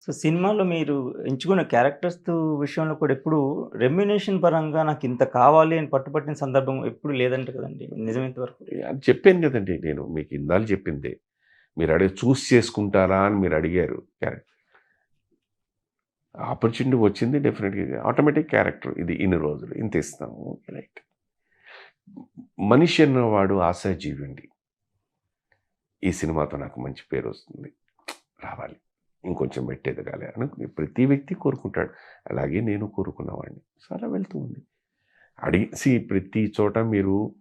So సినిమాలో మీరు ఎంచుకున్న క్యారెక్టర్స్ విషయంలో కూడా ఎప్పుడు రెమ్యునేషన్ పరంగా నాకు ఇంత కావాలి అని పట్టుపట్టిన సందర్భం ఎప్పుడు లేదంట కదండి. నిజమైనంత వరకు అది చెప్పాను కదండి నేను. మీకు ఇందాలు చెప్పింది. మీరు అడిగి చూస్ చేసుకుంటారా అని మీరు అడిగారు క్యారెక్టర్. ఆపర్చునిటీ వచ్చింది డెఫినెట్గా ఆటోమేటిక్ క్యారెక్టర్ ఇది ఇన్ని రోజులు. ఇంత ఇస్తాము. రైట్. మనిషి అన్నవాడు ఆశాజీవి అండి ఈ సినిమాతో నాకు మంచి పేరు వస్తుంది. రావాలి. ఇంకొంచెం పెట్టేదగాలి అని ప్రతి వ్యక్తి కోరుకుంటాడు. అలాగే నేను కోరుకున్నవాడిని సో అలా వెళ్తూ ఉంది. అడిగి ప్రతి చోట మీరు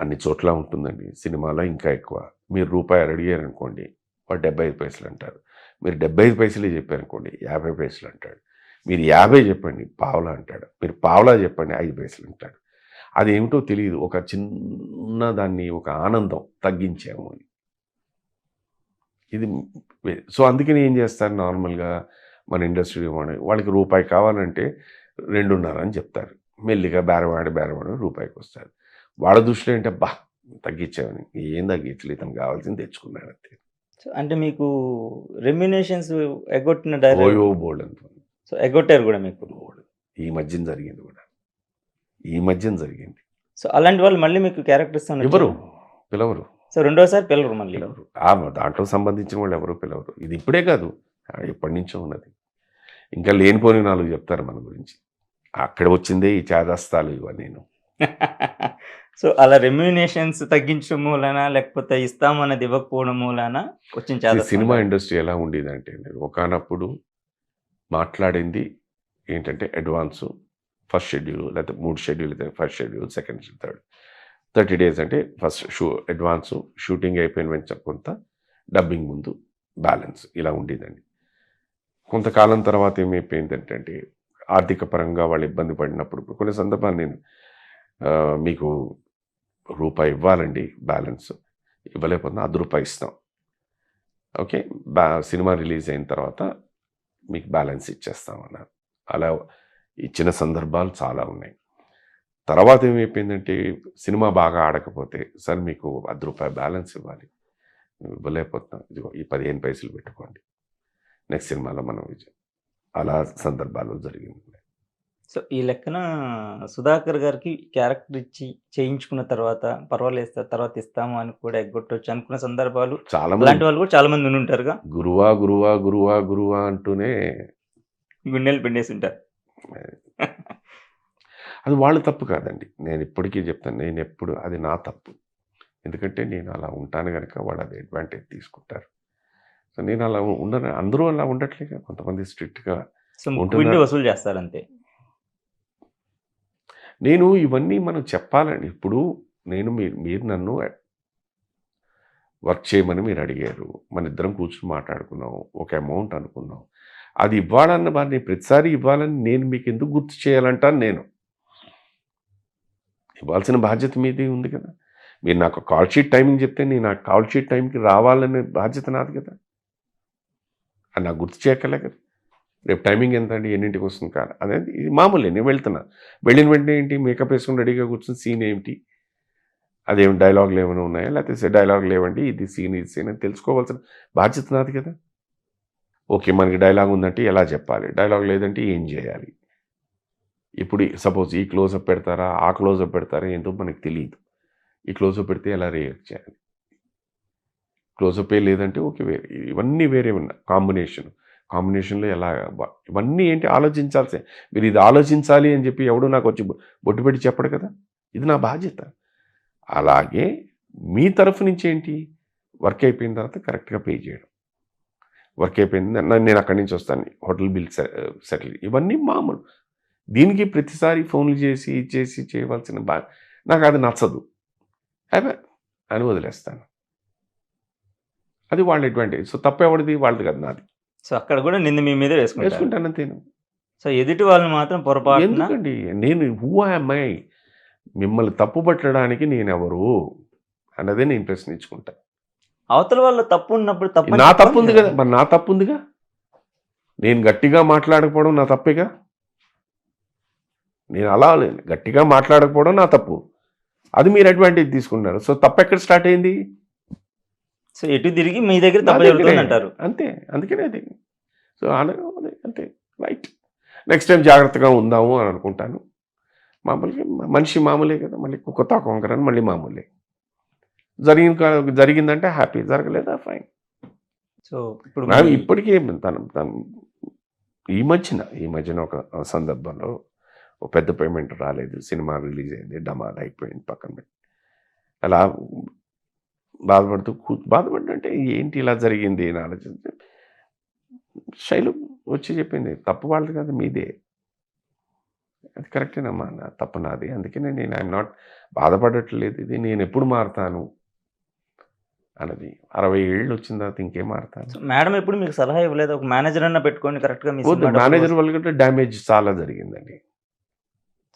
అన్ని చోట్ల ఉంటుందండి. సినిమాలో ఇంకా ఎక్కువ. మీరు రూపాయలు అడిగారనుకోండి వాడు డెబ్బై ఐదు పైసలు అంటారు. మీరు డెబ్బై ఐదు పైసలే చెప్పారనుకోండి యాభై పైసలు అంటాడు. మీరు యాభై చెప్పండి పావలా అంటాడు. మీరు పావలా చెప్పండి ఐదు పైసలు అంటాడు. అది ఏమిటో తెలియదు. ఒక చిన్న దాన్ని ఒక ఆనందం తగ్గించాము అని. ఇది సో అందుకని ఏం చేస్తారు నార్మల్గా మన ఇండస్ట్రీ వాడు వాళ్ళకి రూపాయి కావాలంటే రెండున్నర అని చెప్తారు. మెల్లిగా బేరవాడి బేరవాడి రూపాయికి వస్తారు వాళ్ళ దృష్టిలో ఏంటంటే బా తగ్గించామని ఏం తగ్గించలేదు ఇతను కావాల్సింది తెచ్చుకున్నాడు అంతే. సో అంటే మీకు రెమ్యునేషన్స్ ఎగ్గొట్టిన డైరెక్ట్ ఓయో బోల్డ్ అంత. సో ఎగ్గొట్టారు కూడా మీకు? బోల్డ్. ఈ మధ్యన జరిగింది కూడా. ఈ మధ్యన జరిగింది. సో అలాంటి వాళ్ళు మళ్ళీ మీకు క్యారెక్టర్స్ ఎవరు? పిలవరు. సో రెండోసారి పిల్లరు మళ్ళీ. దాంట్లో సంబంధించిన వాళ్ళు ఎవరు పిలవరు. ఇది ఇప్పుడే కాదు ఎప్పటి నుంచో ఉన్నది. ఇంకా లేనిపోని నాలుగు చెప్తారు మన గురించి. అక్కడ వచ్చిందే ఈ చేదస్తాలు ఇవన్నీ. నేను సో అలా రెమ్యునేషన్స్ తగ్గించడం మూలన లేకపోతే ఇస్తాం అన్నది ఇవ్వకపోవడం మూలన వచ్చిన సినిమా ఇండస్ట్రీ ఎలా ఉండేదంటే ఒకనప్పుడు మాట్లాడింది ఏంటంటే అడ్వాన్స్ ఫస్ట్ షెడ్యూల్ లేకపోతే మూడు షెడ్యూల్ అయితే first schedule second third. Thirty days అంటే ఫస్ట్ షూ అడ్వాన్స్ షూటింగ్ అయిపోయిన వెంటనే కొంత డబ్బింగ్ ముందు బ్యాలెన్స్ ఇలా ఉండేదండి. కొంతకాలం తర్వాత ఏమైపోయిందంటే ఆర్థిక పరంగా వాళ్ళు ఇబ్బంది పడినప్పుడు కొన్ని సందర్భాలు నేను మీకు రూపాయి ఇవ్వాలండి బ్యాలెన్స్. ఇవ్వలేకపోతే అర్ధ రూపాయి ఇస్తాం. ఓకే బ్యా సినిమా రిలీజ్ అయిన తర్వాత మీకు బ్యాలెన్స్ ఇచ్చేస్తామన్నారు అలా ఇచ్చిన సందర్భాలు చాలా ఉన్నాయి. తర్వాత ఏమైపోయిందంటే సినిమా బాగా ఆడకపోతే సార్ మీకు అర్ధ రూపాయి బ్యాలెన్స్ ఇవ్వాలి. ఇవ్వలేకపోతున్నాం ఇదిగో ఈ పదిహేను పైసలు పెట్టుకోండి. నెక్స్ట్ సినిమాలో మనం విజయం. అలా సందర్భాలు జరిగింది. సో ఈ లెక్కన సుధాకర్ గారికి క్యారెక్టర్ ఇచ్చి చేయించుకున్న తర్వాత పర్వాలేదు తర్వాత ఇస్తాము అని కూడా ఎగ్గొట్టవచ్చు అనుకున్న సందర్భాలు చాలా అలాంటి మంది వాళ్ళు కూడా చాలా మంది ఉంటారుగా. గురువా గురువా గురువా గురువా అంటూనే గుండెలు పిండేసి ఉంటారు. అది వాళ్ళ తప్పు కాదండి. నేను ఇప్పటికీ చెప్తాను నేను ఎప్పుడు అది నా తప్పు. ఎందుకంటే నేను అలా ఉంటాను కనుక వాళ్ళు అది అడ్వాంటేజ్ తీసుకుంటారు. సో నేను అలా ఉండను. అందరూ అలా ఉండట్లేక కొంతమంది స్ట్రిక్ట్గా వసూలు చేస్తారు అంతే నేను ఇవన్నీ మనం చెప్పాలండి. ఇప్పుడు నేను మీరు మీరు నన్ను వర్క్ చేయమని మీరు అడిగారు. మన ఇద్దరం కూర్చుని మాట్లాడుకున్నాం. ఒక అమౌంట్ అనుకున్నాం. అది ఇవ్వాలన్న వారిని ప్రతిసారి ఇవ్వాలని నేను మీకు ఎందుకు గుర్తు చేయాలంటాను నేను. ఇవ్వాల్సిన బాధ్యత మీది ఉంది కదా. మీరు నాకు కాల్ షీట్ టైమింగ్ చెప్తే నేను ఆ కాల్ షీట్ టైంకి రావాలనే బాధ్యత నాది కదా. అది నాకు గుర్తు చేయక్కలే కదా. రేపు టైమింగ్ ఎంత అండి? ఎన్నింటికి వస్తుంది కాదు అనేది ఇది మామూలే నేను వెళ్తున్నా. వెళ్ళిన వెంటనే ఏంటి? మేకప్ వేసుకుని రెడీగా కూర్చుని సీన్ ఏంటి అదేం డైలాగులు ఏమైనా ఉన్నాయా? లేకపోతే డైలాగ్ లేవండి ఇది సీన్ ఇది సీన్ అని తెలుసుకోవాల్సిన బాధ్యత నాది కదా. ఓకే మనకి డైలాగ్ ఉందంటే ఎలా చెప్పాలి? డైలాగ్ లేదంటే ఏం చేయాలి? ఇప్పుడు సపోజ్ ఈ క్లోజప్ పెడతారా ఆ క్లోజప్ పెడతారా ఏంటో మనకు తెలియదు ఈ క్లోజప్ పెడితే ఎలా రియాక్ట్ చేయాలి? క్లోజప్ లేదంటే ఓకే వేరే ఇవన్నీ వేరే ఉన్నాయి. కాంబినేషన్ కాంబినేషన్లో ఎలా ఇవన్నీ ఏంటి ఆలోచించాల్సి. మీరు ఇది ఆలోచించాలి అని చెప్పి ఎవడు నాకు వచ్చి బొట్టు పెట్టి చెప్పడు కదా? ఇది నా బాధ్యత. అలాగే మీ తరఫు నుంచి ఏంటి? వర్క్ అయిపోయిన తర్వాత కరెక్ట్గా పే చేయడం. వర్క్ అయిపోయింది నేను అక్కడి నుంచి వస్తాను. Hotel bill settle. ఇవన్నీ మామూలు. దీనికి ప్రతిసారి ఫోన్లు చేసి ఇచ్చేసి చేయవలసిన బా నాకు అది నచ్చదు. అదే అని వదిలేస్తాను. అది వాళ్ళ అడ్వాంటేజ్ సో తప్పెవడిది వాళ్ళది కదా నాది. సో అక్కడ కూడా నింద మీ మీద వేసుకుంటాను అంతేను సో ఎదుటి వాళ్ళని మాత్రం పొరపాటున ఎందుకండి? నేను హూ అమ్మాయి మిమ్మల్ని తప్పు పట్టడానికి నేను ఎవరు? అన్నదే నేను ప్రశ్నించుకుంటా. అవతల వాళ్ళ తప్పు ఉన్నప్పుడు తప్పు నా తప్పు ఉంది కదా. మరి నా తప్పు ఉందిగా? నేను గట్టిగా మాట్లాడకపోవడం నా తప్పేగా? నేను అలా గట్టిగా మాట్లాడకపోవడం నా తప్పు. అది మీరు అడ్వాంటేజ్ తీసుకున్నారు సో తప్పు ఎక్కడ స్టార్ట్ అయింది? సో ఎటు తిరిగి మీ దగ్గర తప్పు అంటారు. అంతే. అందుకనే అది. సో అలా అదే అంతే. రైట్ నెక్స్ట్ టైం జాగ్రత్తగా ఉందాము అని అనుకుంటాను. మామూలుగా మనిషి మామూలే కదా. మళ్ళీ కొత్త కొంకరని మళ్ళీ మామూలే. జరిగిన జరిగిందంటే హ్యాపీ జరగలేదా? ఫైన్ సో ఇప్పుడు ఇప్పటికీ తను తను ఈ మధ్యన ఈ మధ్యన ఒక సందర్భంలో ఒక పెద్ద పేమెంట్ రాలేదు. సినిమా రిలీజ్ అయింది. డమాల్ అయిపోయింది పక్కన పెట్టి. అలా బాధపడుతూ కూ బాధపడ్డంటే ఏంటి ఇలా జరిగింది అని ఆలోచిస్తే శైలు వచ్చి చెప్పింది తప్పు వాళ్ళది కాదు మీదే. అది కరెక్టేనమ్మా నా తప్పు నాది. అందుకనే నేను ఐఎమ్ నాట్ బాధపడట్లేదు ఇది. నేను ఎప్పుడు మారుతాను? అన్నది. అరవై ఏళ్ళు వచ్చిన తర్వాత ఇంకేం మారుతాను? మేడం ఎప్పుడు మీకు సలహా ఇవ్వలేదు? ఒక మేనేజర్ అన్న పెట్టుకొని కరెక్ట్గా మీ వద్దు. సినిమా మేనేజర్ వల్ల కూడా డ్యామేజ్ చాలా జరిగిందండి.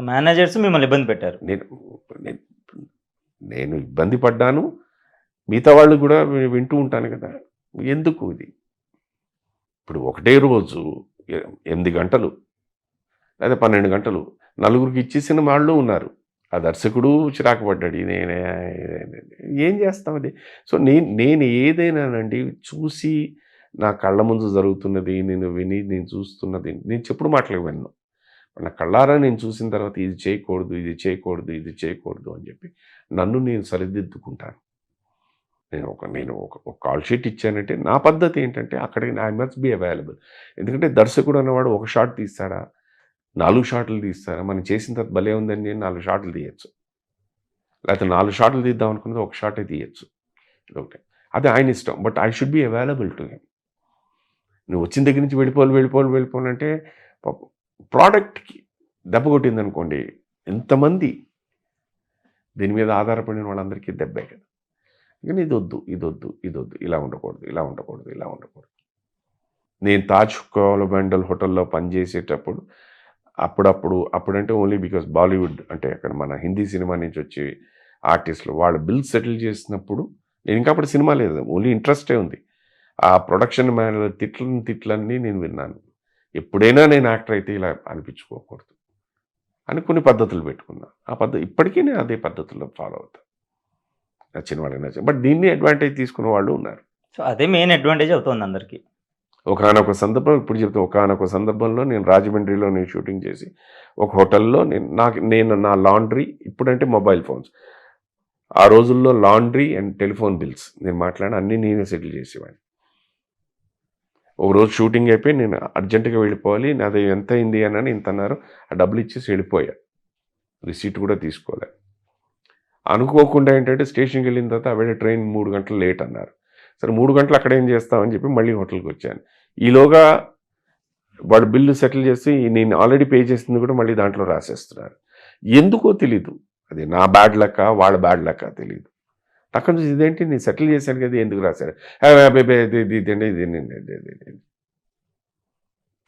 మేనేజర్స్ మిమ్మల్ని ఇబ్బంది పెట్టారు. నేను నేను ఇబ్బంది పడ్డాను. మిగతా వాళ్ళు కూడా వింటూ ఉంటాను కదా. ఎందుకు ఇది? ఇప్పుడు ఒకటే రోజు ఎనిమిది గంటలు లేదా పన్నెండు గంటలు నలుగురికి ఇచ్చేసిన వాళ్ళు ఉన్నారు. ఆ దర్శకుడు చిరాకు పడ్డాడు. నేనే ఏం చేస్తాం అది? సో నేను నేను ఏదైనానండి చూసి నా కళ్ళ ముందు జరుగుతున్నది నేను విని నేను చూస్తున్నది నేను చెప్పుడు మాటలు విన్నాను నా కళ్ళారా నేను చూసిన తర్వాత ఇది చేయకూడదు ఇది చేయకూడదు ఇది చేయకూడదు అని చెప్పి నన్ను నేను సరిదిద్దుకుంటాను. నేను ఒక నేను ఒక ఒక కాల్ షీట్ ఇచ్చానంటే నా పద్ధతి ఏంటంటే అక్కడికి ఐ మస్ట్ బి అవైలబుల్ ఎందుకంటే దర్శకుడు అన్నవాడు ఒక షాట్ తీస్తాడా? నాలుగు షాట్లు తీస్తారా? మనం చేసిన తర్వాత భలే ఉందని నేను నాలుగు షాట్లు తీయచ్చు. లేకపోతే నాలుగు షాట్లు తీద్దాం అనుకున్నది ఒక షాటే తీయచ్చు. ఒకటి అది ఆయన ఇష్టం. But I should be available to him నువ్వు వచ్చిన దగ్గర నుంచి వెళ్ళిపోవాలి వెళ్ళిపోవాలి వెళ్ళిపోవాలంటే ప్రోడక్ట్కి దెబ్బ కొట్టింది అనుకోండి ఎంతమంది దీని మీద ఆధారపడిన వాళ్ళందరికీ దెబ్బే కదా. కానీ ఇది వద్దు ఇది వద్దు ఇది వద్దు ఇలా ఉండకూడదు ఇలా ఉండకూడదు ఇలా ఉండకూడదు. నేను తాజ్ కోలబండల్ హోటల్లో పనిచేసేటప్పుడు అప్పుడప్పుడు అప్పుడంటే ఓన్లీ బికాస్ బాలీవుడ్ అంటే అక్కడ మన హిందీ సినిమా నుంచి వచ్చి ఆర్టిస్టులు వాళ్ళ బిల్ సెటిల్ చేసినప్పుడు నేను ఇంకా అప్పుడు సినిమా లేదు ఓన్లీ ఇంట్రెస్టే ఉంది. ఆ ప్రొడక్షన్ మేనేజర్ తిట్లని తిట్లన్నీ నేను విన్నాను. ఎప్పుడైనా నేను యాక్టర్ అయితే ఇలా అనిపించుకోకూడదు అని కొన్ని పద్ధతులు పెట్టుకున్నా. ఆ పద్ధతి ఇప్పటికీ నేను అదే పద్ధతుల్లో ఫాలో అవుతాను నచ్చిన వాళ్ళకి నచ్చిన బట్ దీన్ని అడ్వాంటేజ్ తీసుకున్న వాళ్ళు ఉన్నారు. సో అదే మెయిన్ అడ్వాంటేజ్ అవుతుంది అందరికి. ఒకనొక సందర్భం ఇప్పుడు చెప్తే ఒకనొక సందర్భంలో నేను రాజమండ్రిలో నేను షూటింగ్ చేసి ఒక హోటల్లో నేను నాకు నేను నా లాండ్రీ ఇప్పుడంటే మొబైల్ ఫోన్స్ ఆ రోజుల్లో లాండ్రీ అండ్ టెలిఫోన్ బిల్స్ నేను మాట్లాడి అన్నీ నేనే సెటిల్ చేసేవాడిని. ఒక రోజు షూటింగ్ అయిపోయి నేను అర్జెంటుగా వెళ్ళిపోవాలి నాది ఎంత అయింది అని ఇంత అన్నారు. ఆ డబ్బులు ఇచ్చేసి వెళ్ళిపోయా. రిసీట్ కూడా తీసుకోలే. అనుకోకుండా ఏంటంటే స్టేషన్కి వెళ్ళిన తర్వాత ఆవిడ ట్రైన్ మూడు గంటలు లేట్ అన్నారు. సరే మూడు గంటలు అక్కడ ఏం చేస్తామని చెప్పి మళ్ళీ హోటల్కి వచ్చాను. ఈలోగా వాడు బిల్లు సెటిల్ చేసి నేను ఆల్రెడీ పే చేసింది కూడా మళ్ళీ దాంట్లో రాసేస్తున్నారు. ఎందుకో తెలీదు. అది నా బ్యాడ్ లెక్క వాళ్ళ బ్యాడ్ లెక్క తెలీదు. అక్కడ నుంచి ఇదేంటి? నేను సెటిల్ చేశాను కదా ఎందుకు రాశారు? "ఆ, అబ్బే, అబ్బే, ఇది ఇది ఇదండి, ఇది ఇది, ఇది, ఇది, ఇది."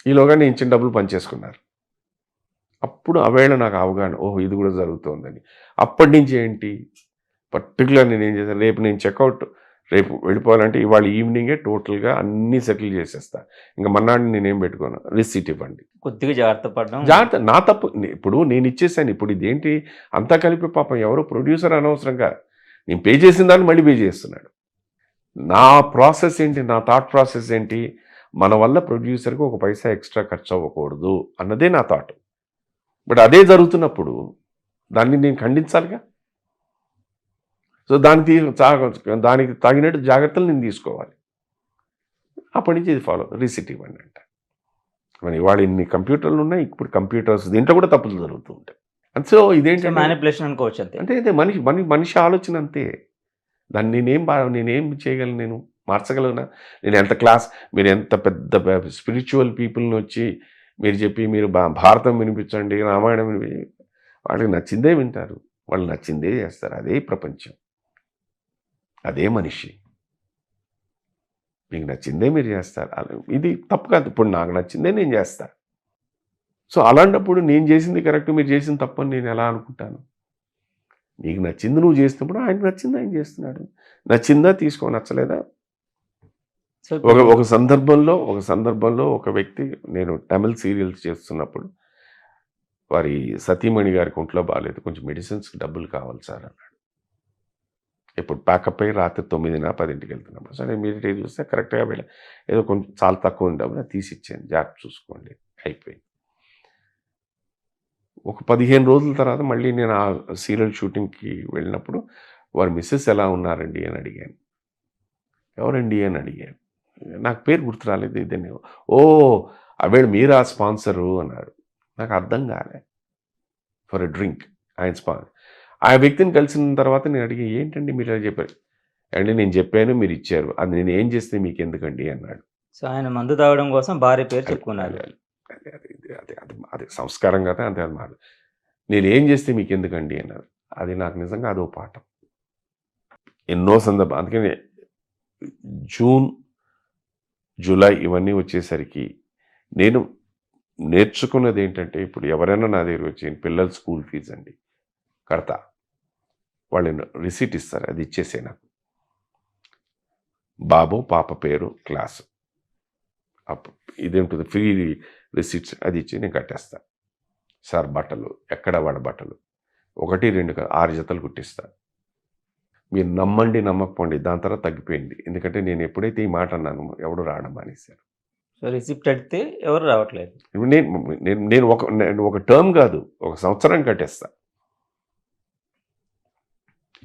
ఈలోగా నేను ఇచ్చిన డబ్బులు పనిచేసుకున్నారు. అప్పుడు అవేళ నాకు అవగాహన ఓహో ఇది కూడా జరుగుతోందని. అప్పటి నుంచి ఏంటి? పర్టికులర్ నేను ఏం చేశాను? రేపు నేను చెక్అవుట్ రేపు వెళ్ళిపోవాలంటే ఇవాళ ఈవినింగే టోటల్గా అన్నీ సెటిల్ చేసేస్తా. ఇంకా మన్నాడు నేనేం పెట్టుకోను? రిసీట్ ఇవ్వండి. కొద్దిగా జాగ్రత్త పడడం. జాగ్రత్త నా తప్పు ఇప్పుడు నేను ఇచ్చేసాను. ఇప్పుడు ఇదేంటి? అంతా కలిపి పాపం ఎవరో ప్రొడ్యూసర్ అనవసరంగా నేను పే చేసిన దాన్ని మళ్ళీ పే చేస్తున్నాడు. నా ప్రాసెస్ ఏంటి? నా థాట్ ప్రాసెస్ ఏంటి? మన వల్ల ప్రొడ్యూసర్కి ఒక పైసా ఎక్స్ట్రా ఖర్చు అవ్వకూడదు అన్నదే నా థాట్. బట్ అదే జరుగుతున్నప్పుడు దాన్ని నేను ఖండించాలిగా? సో దానికి తీ- దానికి తగినట్టు జాగ్రత్తలు నేను తీసుకోవాలి. అప్పటి నుంచి ఇది ఫాలో రీసిట్ ఇవ్వండి అంట. మరి ఇవాళ ఇన్ని కంప్యూటర్లు ఉన్నాయి ఇప్పుడు కంప్యూటర్స్ దీంట్లో కూడా తప్పులు జరుగుతూ ఉంటాయి. అండ్ సో ఇదేంటంటే మ్యానిపులేషన్ అనుకోవచ్చు అంతే. అంటే అదే మనిషి మనిషి మనిషి ఆలోచన అంతే. దాన్ని నేనేం బా నేనేం చేయగలను నేను? మార్చగలనా? నేను ఎంత క్లాస్ మీరు ఎంత పెద్ద స్పిరిచువల్ పీపుల్ని వచ్చి మీరు చెప్పి మీరు భారతం వినిపించండి రామాయణం వినిపి వాళ్ళకి నచ్చిందే వింటారు. వాళ్ళు నచ్చిందే చేస్తారు. అదే ప్రపంచం. అదే మనిషి. మీకు నచ్చిందే మీరు చేస్తారు. ఇది తప్పు కాదు. ఇప్పుడు నాకు నచ్చిందే నేను చేస్తాను సో అలాంటప్పుడు నేను చేసింది కరెక్ట్ మీరు చేసింది తప్పు అని నేను ఎలా అనుకుంటాను? నీకు నచ్చింది నువ్వు చేసినప్పుడు ఆయనకు నచ్చింది ఆయన చేస్తున్నాడు. నచ్చిందా తీసుకో నచ్చలేదా? ఒక ఒక సందర్భంలో ఒక సందర్భంలో ఒక వ్యక్తి నేను తమిళ్ సీరియల్స్ చేస్తున్నప్పుడు వారి సతీమణి గారికి ఒంట్లో బాగాలేదు కొంచెం మెడిసిన్స్కి డబ్బులు కావాలి సార్ అన్నాడు. ఇప్పుడు ప్యాకప్ అయ్యి రాత్రి తొమ్మిదిన పదింటికి వెళ్తున్నాము సరే మీరు చూస్తే కరెక్ట్గా వెళ్ళి ఏదో కొంచెం చాలా తక్కువ ఉంది డబ్బులు తీసి ఇచ్చాను జాగ్రత్త చూసుకోండి. అయిపోయింది. ఒక పదిహేను రోజుల తర్వాత మళ్ళీ నేను ఆ సీరియల్ షూటింగ్కి వెళ్ళినప్పుడు వారి మిస్సెస్ ఎలా ఉన్నారండి? అని అడిగాను. ఎవరండి? అని అడిగాను. నాకు పేరు గుర్తు రాలేదు ఇదని ఓ అవేడు మీరా స్పాన్సరు అన్నాడు. నాకు అర్థం కాలే. For a drink. ఆయన స్పాన్ ఆ వ్యక్తిని కలిసిన తర్వాత నేను అడిగి ఏంటండి మీరు ఇలా చెప్పారు? అండి నేను చెప్పాను మీరు ఇచ్చారు. అది నేను ఏం చేస్తే మీకు ఎందుకండి అన్నాడు. సో ఆయన మందు తాగడం కోసం భార్య పేరు చెప్పుకున్నారు. అది సంస్కారం కదా అంతే అన్నమాట నేను ఏం చేస్తే మీకు ఎందుకండి అన్నారు. అది నాకు నిజంగా అదో పాఠం. ఎన్నో సందర్భం అందుకని జూన్ జూలై ఇవన్నీ వచ్చేసరికి నేను నేర్చుకున్నది ఏంటంటే ఇప్పుడు ఎవరైనా నా దగ్గర వచ్చి పిల్లల స్కూల్ ఫీజు అండి కడతా. వాళ్ళు రిసీట్ ఇస్తారు అది ఇచ్చేసే నాకు. బాబు పాప పేరు క్లాసు. ఇదేంటుంది ఫ్రీ రిసీట్స్ అది ఇచ్చి నేను కట్టేస్తా. సార్ బట్టలు ఎక్కడ వాడ బట్టలు? ఒకటి రెండు ఆరు జతలు కుట్టిస్తా. మీరు నమ్మండి నమ్మకపోండి దాని తర్వాత తగ్గిపోయింది. ఎందుకంటే నేను ఎప్పుడైతే ఈ మాట అన్నాను ఎవడు రావడం మానేశారు. సో రిసిప్ట్ అడిగితే ఎవరు రావట్లేదు? నేను నేను నేను ఒక నేను ఒక టర్మ్ కాదు ఒక సంవత్సరం కట్టేస్తా.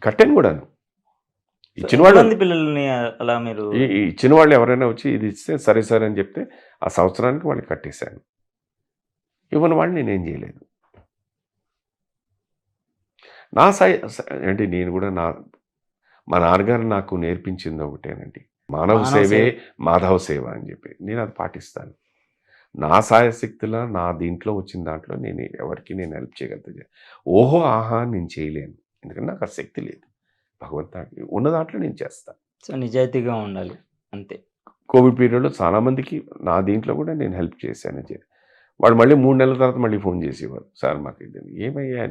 కట్టాను కూడాను. ఇచ్చిన వాళ్ళు మంది పిల్లల్ని అలా మీరు ఇచ్చిన వాళ్ళు ఎవరైనా వచ్చి ఇది ఇస్తే సరే సరే అని చెప్తే ఆ సంవత్సరానికి వాళ్ళకి కట్టేశాను. ఇవ్వని వాళ్ళు నేనేం చేయలేదు. నా సాయి స- అంటే నేను కూడా నా మా నాన్నగారు నాకు నేర్పించింది ఒకటేనండి మానవ సేవ. మాధవ సేవ అని చెప్పి నేను అది పాటిస్తాను. నా సాయశక్తిలో నా దీంట్లో వచ్చిన దాంట్లో నేను ఎవరికి నేను హెల్ప్ చేయగలుగుతా. ఓహో ఆహా నేను చేయలేను. ఎందుకంటే నాకు ఆ శక్తి లేదు. భగవంతుడికి ఉన్న దాంట్లో నేను చేస్తాను సో నిజాయితీగా ఉండాలి. అంతే. కోవిడ్ పీరియడ్లో చాలామందికి నా దీంట్లో కూడా నేను హెల్ప్ చేశాను. వాడు మళ్ళీ మూడు నెలల తర్వాత మళ్ళీ ఫోన్ చేసేవారు. సార్ మాకు ఇది ఏమయ్యా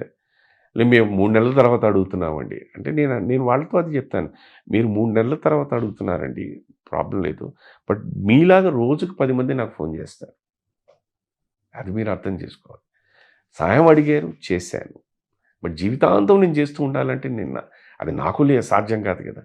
మేము మూడు నెలల తర్వాత అడుగుతున్నామండి. అంటే నేను నేను వాళ్ళతో అది చెప్తాను. మీరు మూడు నెలల తర్వాత అడుగుతున్నారండి. ప్రాబ్లం లేదు. బట్ మీలాగా రోజుకు పది మంది నాకు ఫోన్ చేస్తారు. అది మీరు అర్థం చేసుకోవాలి. సాయం అడిగారు చేశాను. బట్ జీవితాంతం నేను చేస్తూ ఉండాలంటే నిన్న అది నాకు లే సాధ్యం కాదు కదా.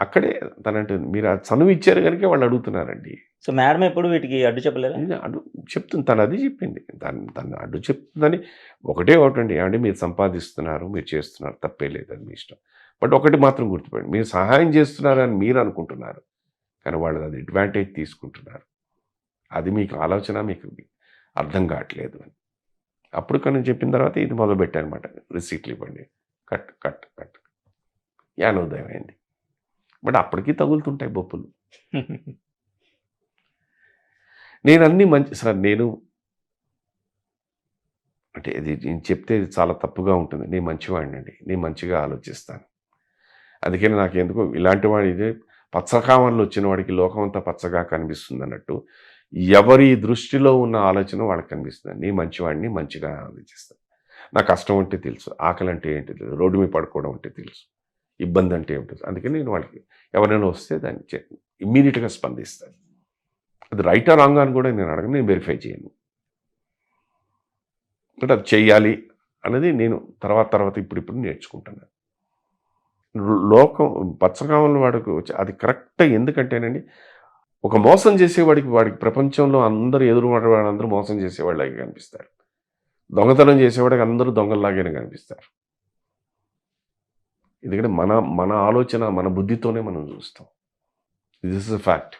అక్కడే తనంటే మీరు ఆ చనువు ఇచ్చారు కనుక వాళ్ళు అడుగుతున్నారండి. సో మేడం ఎప్పుడు వీటికి అడ్డు చెప్పలేదా ఇది అడు చెప్తుంది. తను అది చెప్పింది. తను తను అడ్డు చెప్తుందని ఒకటే ఒకటండి. ఏమంటే మీరు సంపాదిస్తున్నారు మీరు చేస్తున్నారు తప్పే లేదు అది మీ ఇష్టం. బట్ ఒకటి మాత్రం గుర్తుపెట్టండి మీరు సహాయం చేస్తున్నారని మీరు అనుకుంటున్నారు. కానీ వాళ్ళు అది అడ్వాంటేజ్ తీసుకుంటున్నారు. అది మీకు ఆలోచన మీకు అర్థం కావట్లేదు అని. అప్పుడు కానీ చెప్పిన తర్వాత ఇది మొదలు పెట్టానమాట రిసీట్లు ఇవ్వండి. Cut cut cut. యానోదయం అయింది బట్ అప్పటికీ తగులుతుంటాయి బొప్పులు నేను అన్ని మంచి సార్ నేను అంటే ఇది నేను చెప్తే చాలా తప్పుగా ఉంటుంది. నేను మంచివాడిని అండి నేను మంచిగా ఆలోచిస్తాను. అందుకని నాకు ఎందుకు ఇలాంటి వాడి ఇదే పచ్చకామంలో వచ్చిన వాడికి లోకం అంతా పచ్చగా కనిపిస్తుంది అన్నట్టు ఎవరి దృష్టిలో ఉన్న ఆలోచన వాళ్ళకి కనిపిస్తుంది. నేను మంచివాడిని మంచిగా ఆలోచిస్తాను. నా కష్టం అంటే తెలుసు ఆకలి అంటే ఏంటి తెలుసు రోడ్డు మీద పడుకోవడం అంటే తెలుసు ఇబ్బంది అంటే ఏమిటి తెలుసు. అందుకని నేను వాళ్ళకి ఎవరైనా వస్తే దాన్ని ఇమ్మీడియట్గా స్పందిస్తాను. అది రైట్ ఆ రాంగ్ అని కూడా నేను అడగను నేను వెరిఫై చేయను. అంటే అది చెయ్యాలి అనేది నేను తర్వాత తర్వాత ఇప్పుడు ఇప్పుడు నేర్చుకుంటున్నాను. లోకం పచ్చగామల వాడికి వచ్చి అది కరెక్ట్ ఎందుకంటేనండి ఒక మోసం చేసేవాడికి వాడికి ప్రపంచంలో అందరూ ఎదురు వాళ్ళందరూ మోసం చేసేవాళ్ళకి కనిపిస్తారు. దొంగతనం చేసేవాడికి అందరూ దొంగల్లాగానే కనిపిస్తారు. ఎందుకంటే మన మన ఆలోచన మన బుద్ధితోనే మనం చూస్తాం. This is a fact